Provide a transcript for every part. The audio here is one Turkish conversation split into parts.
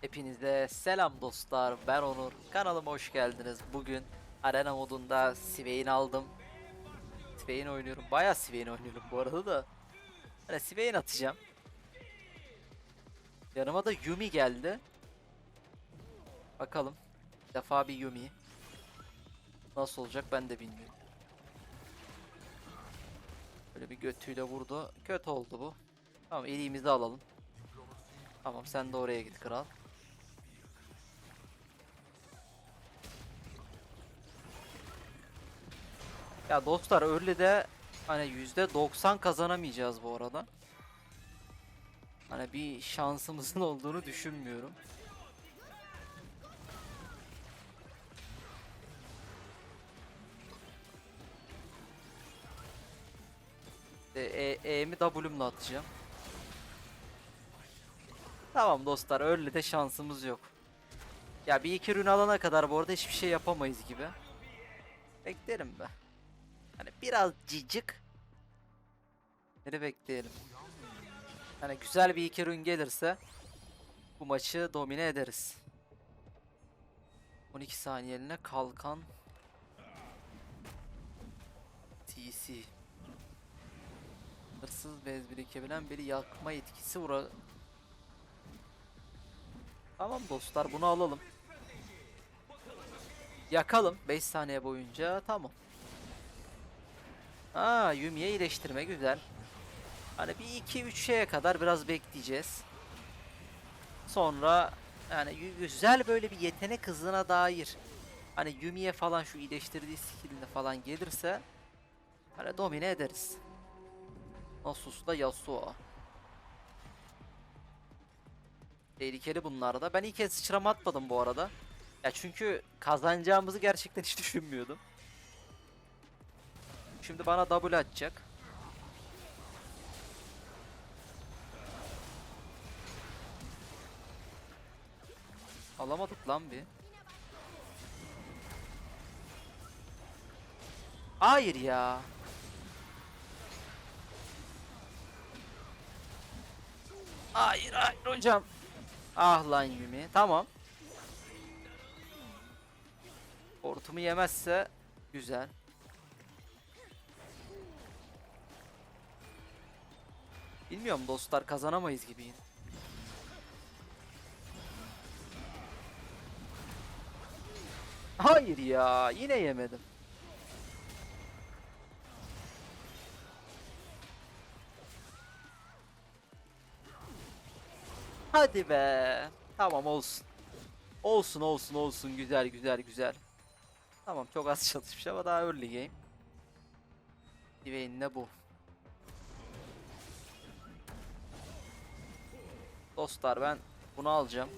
Hepinize selam dostlar. Ben Onur. Kanalıma hoş geldiniz. Bugün arena modunda Swain aldım. Swain oynuyorum. Bayağı Swain oynuyorum bu arada da. Hani Swain atacağım. Yanıma da Yumi geldi. Bakalım. Bir defa bir Yumi. Nasıl olacak ben de bilmiyorum. Böyle bir götüyle vurdu. Kötü oldu bu. Tamam elimizi alalım. Tamam sen de oraya git kral. Ya dostlar early'de hani %90 kazanamayacağız bu arada. Hani bir şansımızın olduğunu düşünmüyorum. E, E'mi W'mle atacağım. Tamam dostlar early'de şansımız yok. Ya bir iki rune alana kadar bu arada hiçbir şey yapamayız gibi. Beklerim be. Hani biraz cicik. Beni bekleyelim. Hani güzel bir iki rune gelirse bu maçı domine ederiz. 12 saniyeliğine kalkan TC Hırsız bez birikebilen biri yakma etkisi vura Tamam dostlar bunu alalım. Yakalım 5 saniye boyunca tamam. Aa Yumi'ye iyileştirme güzel. Hani bir 2-3 şeye kadar biraz bekleyeceğiz. Sonra yani gü- güzel böyle bir yetenek hızına dair hani Yumi'ye falan şu iyileştirdiği skill'ine falan gelirse hani domine ederiz. Nasus da Yasuo. Tehlikeli bunlar da. Ben ilk kez sıçrama atmadım bu arada. Ya çünkü kazanacağımızı gerçekten hiç düşünmüyordum. Şimdi bana W atacak. Alamadık lan bir. Hayır ya. Hayır hayır hocam. Ah lan Yumi. Tamam. Hortumu yemezse güzel. Bilmiyorum dostlar kazanamayız gibi yine. Hayır ya yine yemedim. Hadi be. Tamam olsun. Olsun olsun olsun güzel güzel güzel. Tamam çok az çalışmış ama daha early game. Dwayne ne bu? Dostlar ben bunu alacağım.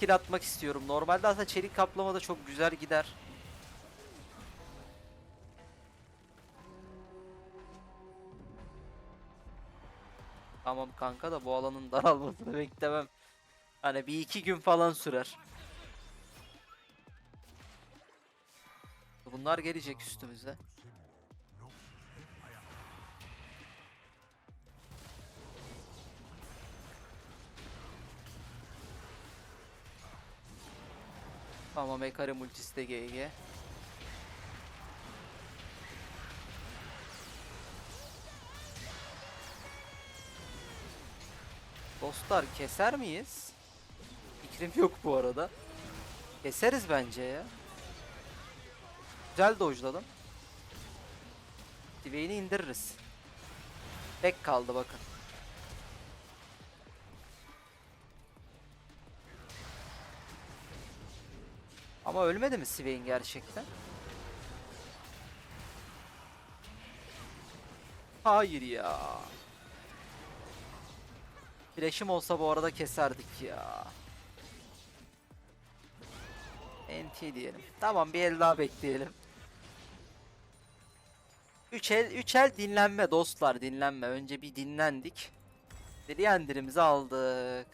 Kill atmak istiyorum. Normalde aslında çelik kaplama da çok güzel gider. Tamam kanka da bu alanın daralmasını beklemem. Hani bir iki gün falan sürer. Bunlar gelecek üstümüze. Tamam Ekare multisi de GG. Dostlar keser miyiz? Fikrim yok bu arada. Keseriz bence ya. Güzel dojladım. Dwayne'i indiririz. Tek kaldı bakın. Ama ölmedi mi Swain gerçekten? Hayır ya. Flash'im olsa bu arada keserdik ya. NT diyelim. Tamam bir el daha bekleyelim. 3 el 3 el dinlenme dostlar dinlenme. Önce bir dinlendik. Liandir'imizi aldık.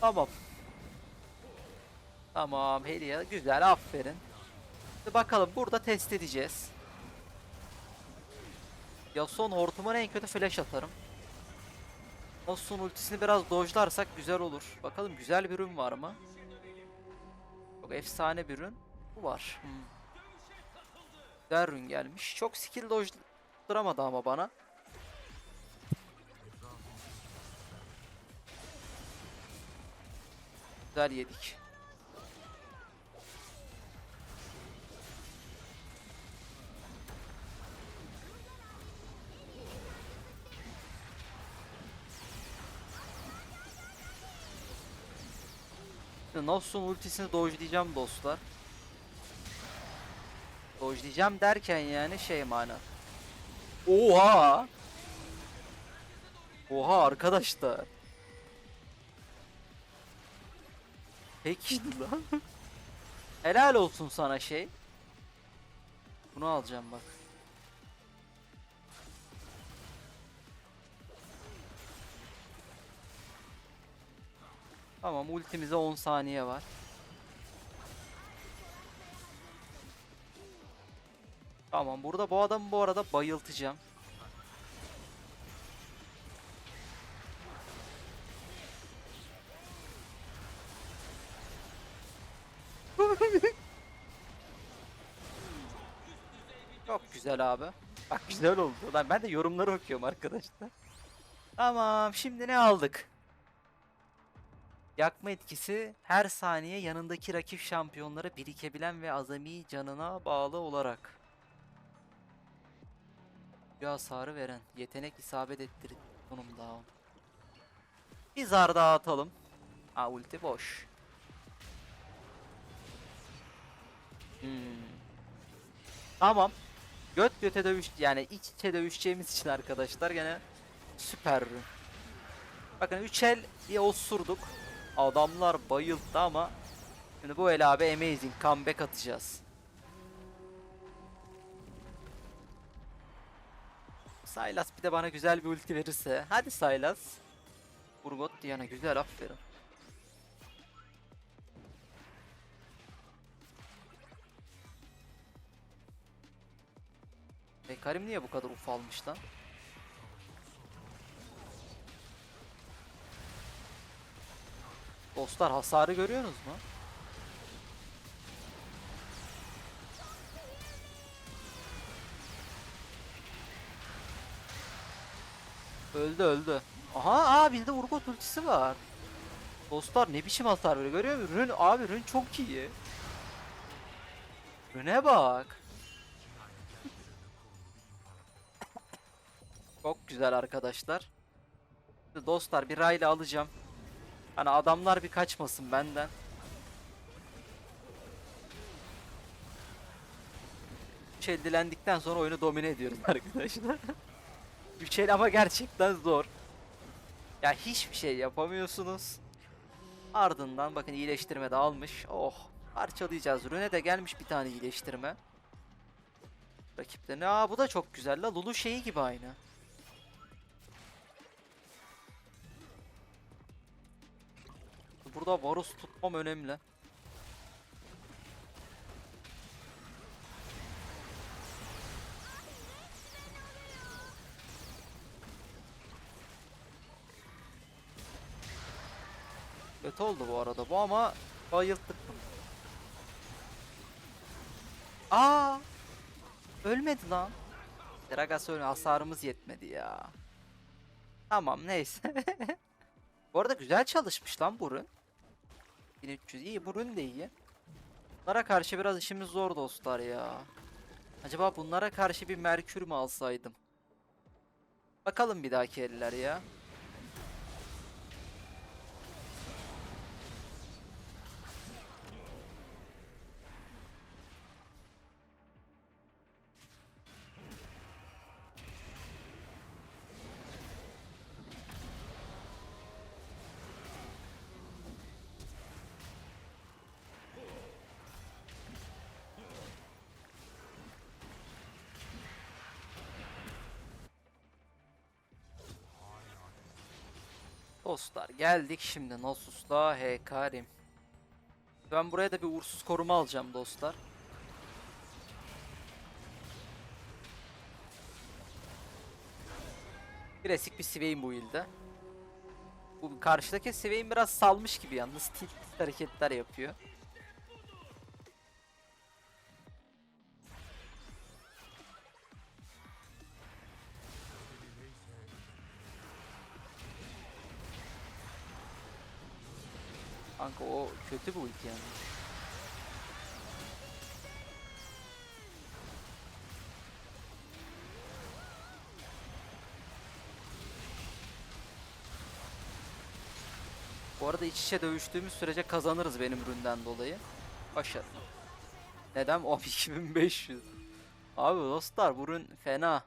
Tamam. Tamam Helia güzel aferin. Şimdi bakalım burada test edeceğiz. Ya son hortumuna en kötü flash atarım. Nosun ultisini biraz dojlarsak güzel olur. Bakalım güzel bir ürün var mı? Çok efsane bir ürün. Bu var. Hmm. Güzel ürün gelmiş. Çok skill dojlamadı ama bana. Güzel yedik. Şimdi Nosun ultisini dojlayacağım dostlar. Dojlayacağım derken yani şey mana. Oha! Oha arkadaşlar. Peki lan. Helal olsun sana şey. Bunu alacağım bak. Tamam ultimize 10 saniye var. Tamam burada bu adamı bu arada bayıltacağım. Çok güzel abi. Bak güzel oldu. Lan ben de yorumları okuyorum arkadaşlar. Tamam şimdi ne aldık? Yakma etkisi her saniye yanındaki rakip şampiyonlara birikebilen ve azami canına bağlı olarak. Bir hasarı veren. Yetenek isabet ettirir. Bunun down. Bir zar daha atalım. Ha ulti boş. Hmm. Tamam. Göt göte dövüş yani iç içe dövüşeceğimiz için arkadaşlar gene süper. Bakın 3 el diye osurduk. Adamlar bayıldı ama şimdi bu el abi amazing comeback atacağız. Sylas bir de bana güzel bir ulti verirse. Hadi Sylas. Urgot Diana güzel aferin. E Karim niye bu kadar ufalmış lan? Dostlar hasarı görüyorsunuz mu? Öldü öldü. Aha aa bizde Urgot ultisi var. Dostlar ne biçim hasar veriyor görüyor musun? Rün abi Rün çok iyi. Rün'e bak. Çok güzel arkadaşlar. Dostlar bir rayla alacağım. Hani adamlar bir kaçmasın benden. Üç el dilendikten sonra oyunu domine ediyoruz arkadaşlar. Üç el ama gerçekten zor. Ya hiçbir şey yapamıyorsunuz. Ardından bakın iyileştirme de almış. Oh parçalayacağız. Rune de gelmiş bir tane iyileştirme. Rakipte ne? Aa bu da çok güzel la. Lulu şeyi gibi aynı. Burada Varus tutmam önemli. Kötü oldu bu arada bu ama bayılttık bunu. Aa! Ölmedi lan. Gragas öyle hasarımız yetmedi ya. Tamam neyse. bu arada güzel çalışmış lan burun. 1300 iyi burun de iyi. Bunlara karşı biraz işimiz zor dostlar ya. Acaba bunlara karşı bir Merkür mü alsaydım? Bakalım bir dahaki eller ya. Dostlar geldik şimdi Nasus'la Hekarim. Ben buraya da bir uğursuz koruma alacağım dostlar. Klasik bir Swain bu ilde. Bu karşıdaki Swain biraz salmış gibi yalnız tilt hareketler yapıyor. Kanka o kötü bir ulti yani. Bu arada iç içe dövüştüğümüz sürece kazanırız benim üründen dolayı. Başarılı. Neden? O 2500. Abi dostlar bu ürün fena.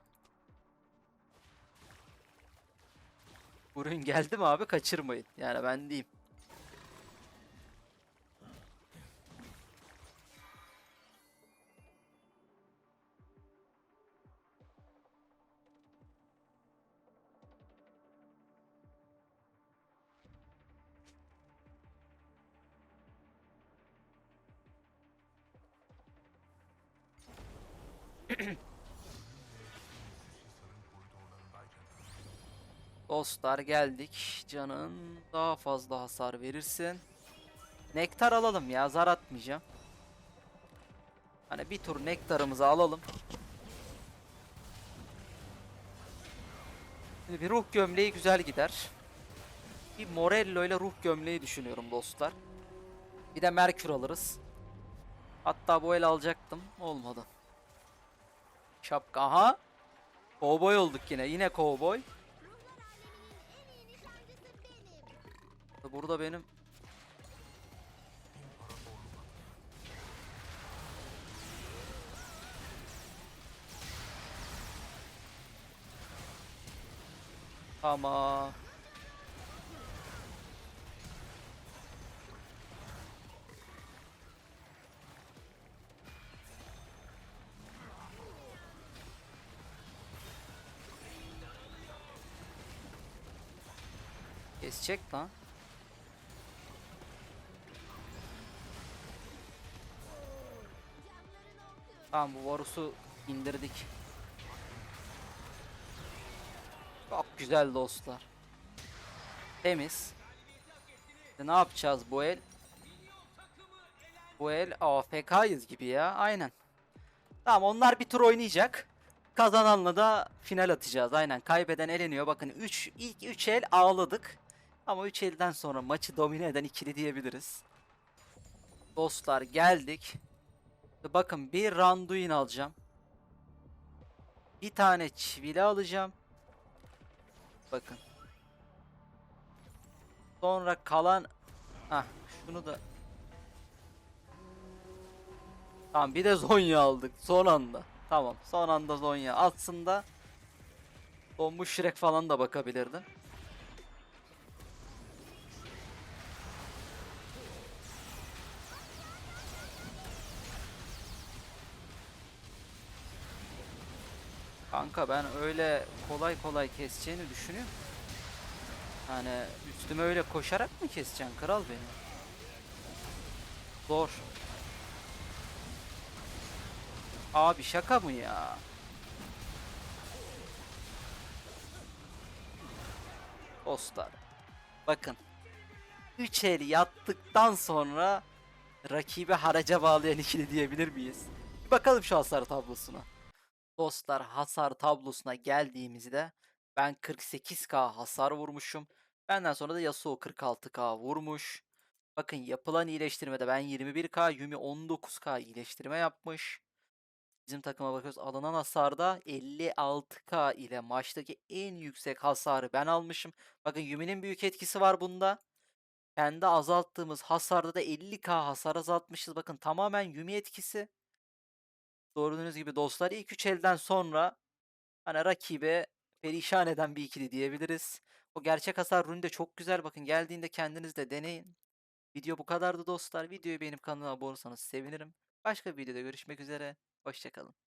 Ürün geldi mi abi kaçırmayın. Yani ben diyeyim. Dostlar geldik. Canın daha fazla hasar verirsin. Nektar alalım ya zar atmayacağım. Hani bir tur nektarımızı alalım. Şimdi bir ruh gömleği güzel gider. Bir Morello ile ruh gömleği düşünüyorum dostlar. Bir de Merkür alırız. Hatta bu el alacaktım. Olmadı. Şapka. Aha. Kovboy olduk yine. Yine kovboy. Burada benim Ama Kesecek lan. Tamam bu Varus'u indirdik. Çok güzel dostlar. Temiz. Ne yapacağız bu el? Bu el AFK'yız gibi ya. Aynen. Tamam onlar bir tur oynayacak. Kazananla da final atacağız. Aynen. Kaybeden eleniyor. Bakın 3 ilk 3 el ağladık. Ama 3 elden sonra maçı domine eden ikili diyebiliriz. Dostlar geldik. Bakın bir Randuin alacağım. Bir tane çivili alacağım. Bakın. Sonra kalan ah şunu da Tamam bir de Zonya aldık son anda. Tamam son anda Zonya. Aslında Donmuş Shrek falan da bakabilirdim. Kanka ben öyle kolay kolay keseceğini düşünüyorum. Yani üstüme öyle koşarak mı keseceksin kral beni? Zor. Abi şaka mı ya? Dostlar. Bakın. 3 el yattıktan sonra rakibi haraca bağlayan ikili diyebilir miyiz? Bir bakalım şu hasar tablosuna. Dostlar hasar tablosuna geldiğimizde ben 48k hasar vurmuşum. Benden sonra da Yasuo 46k vurmuş. Bakın yapılan iyileştirmede ben 21k, Yumi 19k iyileştirme yapmış. Bizim takıma bakıyoruz. Alınan hasarda 56k ile maçtaki en yüksek hasarı ben almışım. Bakın Yumi'nin büyük etkisi var bunda. Kendi azalttığımız hasarda da 50k hasar azaltmışız. Bakın tamamen Yumi etkisi. Gördüğünüz gibi dostlar ilk 3 elden sonra hani rakibe perişan eden bir ikili diyebiliriz. O gerçek hasar rune de çok güzel. Bakın geldiğinde kendiniz de deneyin. Video bu kadardı dostlar. Videoyu beğenip kanalıma abone olursanız sevinirim. Başka bir videoda görüşmek üzere. Hoşçakalın.